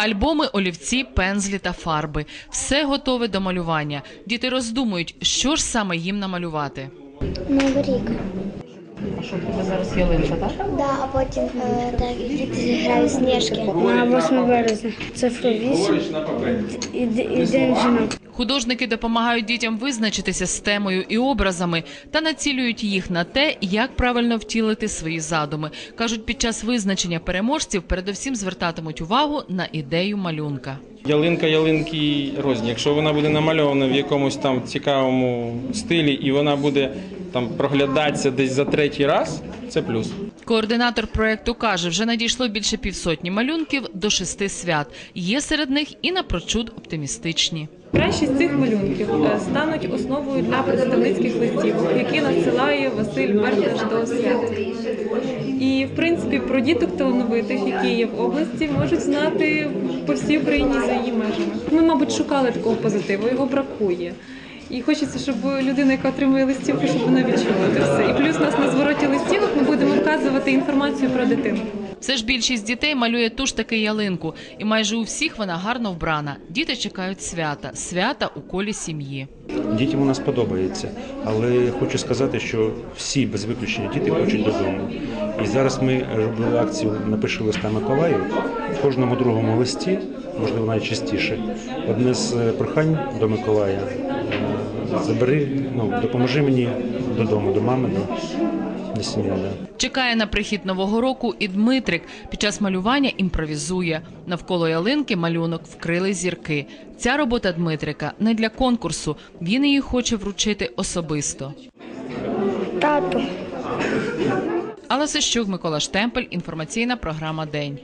Альбоми, олівці, пензлі та фарби все готове до малювання. Діти роздумують, що ж саме їм намалювати. Новий рік. А що тебе зараз ялинка, так? Да, а потім е, так, діти грають сніжки. На 8 березня. Цифру 8 і, і День жінок. Художники допомагають дітям визначитися з темою і образами та націлюють їх на те, як правильно втілити свої задуми. кажуть, під час визначення переможців передовсім звертатимуть увагу на ідею малюнка. Ялинка ялинки розні. Якщо вона буде намальована в якомусь там цікавому стилі і вона буде там проглядатися десь за третій раз, це плюс. Координатор проекту каже, вже надійшло більше півсотні малюнків до шести свят. Є серед них і напрочуд оптимістичні. Кращі з цих малюнків е, стануть основою для представницьких листівок, які надсилає Василь Берташ до свят. І в принципі про діток талановитих, які є в області, можуть знати по всій Україні за її межами. Ми, мабуть, шукали такого позитиву, його бракує. І хочеться, щоб людина, яка отримує листівку, щоб вона відчула це все. І плюс у нас на звороті листівок ми будемо вказувати інформацію про дитину. Все ж більшість дітей малює ту ж таки ялинку, і майже у всіх вона гарно вбрана. Діти чекають свята, свята у колі сім'ї. Дітям у нас подобається, але хочу сказати, що всі без виключення діти хочуть додому. І зараз ми робили акцію Напиши листа Миколаю. В кожному другому листі, можливо, найчастіше, одне з е, прохань до Миколая забери, ну допоможи мені додому, до мами, до, до сім'ї. Да. Чекає на прихід нового року і Дмитрик. Під час малювання імпровізує. Навколо ялинки малюнок вкрили зірки. Ця робота Дмитрика не для конкурсу. Він її хоче вручити особисто. Тату. Алла Сищук, Микола Штемпель. Інформаційна програма День.